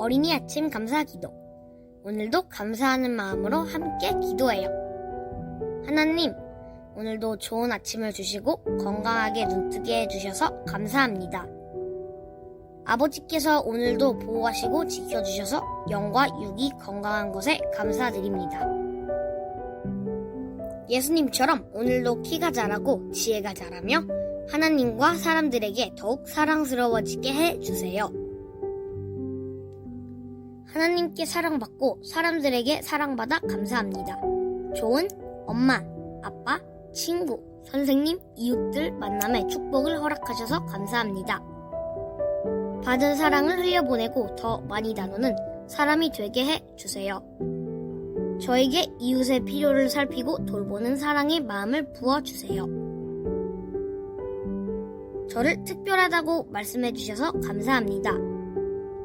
어린이 아침 감사 기도. 오늘도 감사하는 마음으로 함께 기도해요. 하나님, 오늘도 좋은 아침을 주시고 건강하게 눈뜨게 해주셔서 감사합니다. 아버지께서 오늘도 보호하시고 지켜주셔서 영과 육이 건강한 것에 감사드립니다. 예수님처럼 오늘도 키가 자라고 지혜가 자라며 하나님과 사람들에게 더욱 사랑스러워지게 해주세요. 하나님께 사랑받고 사람들에게 사랑받아 감사합니다. 좋은 엄마, 아빠, 친구, 선생님, 이웃들 만남의 축복을 허락하셔서 감사합니다. 받은 사랑을 흘려보내고 더 많이 나누는 사람이 되게 해 주세요. 저에게 이웃의 필요를 살피고 돌보는 사랑의 마음을 부어주세요. 저를 특별하다고 말씀해 주셔서 감사합니다.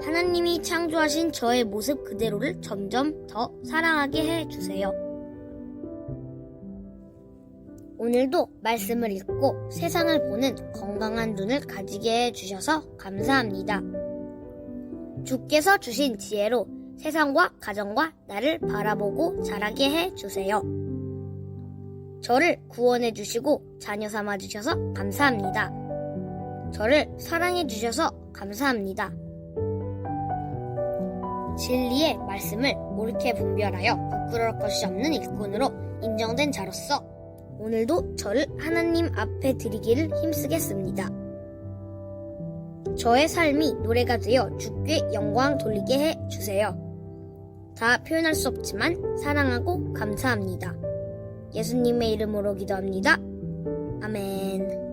하나님이 창조하신 저의 모습 그대로를 점점 더 사랑하게 해 주세요. 오늘도 말씀을 읽고 세상을 보는 건강한 눈을 가지게 해 주셔서 감사합니다. 주께서 주신 지혜로 세상과 가정과 나를 바라보고 자라게 해 주세요. 저를 구원해 주시고 자녀 삼아 주셔서 감사합니다. 저를 사랑해 주셔서 감사합니다. 진리의 말씀을 옳게 분별하여 부끄러울 것이 없는 일꾼으로 인정된 자로서 오늘도 저를 하나님 앞에 드리기를 힘쓰겠습니다. 저의 삶이 노래가 되어 주께 영광 돌리게 해 주세요. 다 표현할 수 없지만 사랑하고 감사합니다. 예수님의 이름으로 기도합니다. 아멘.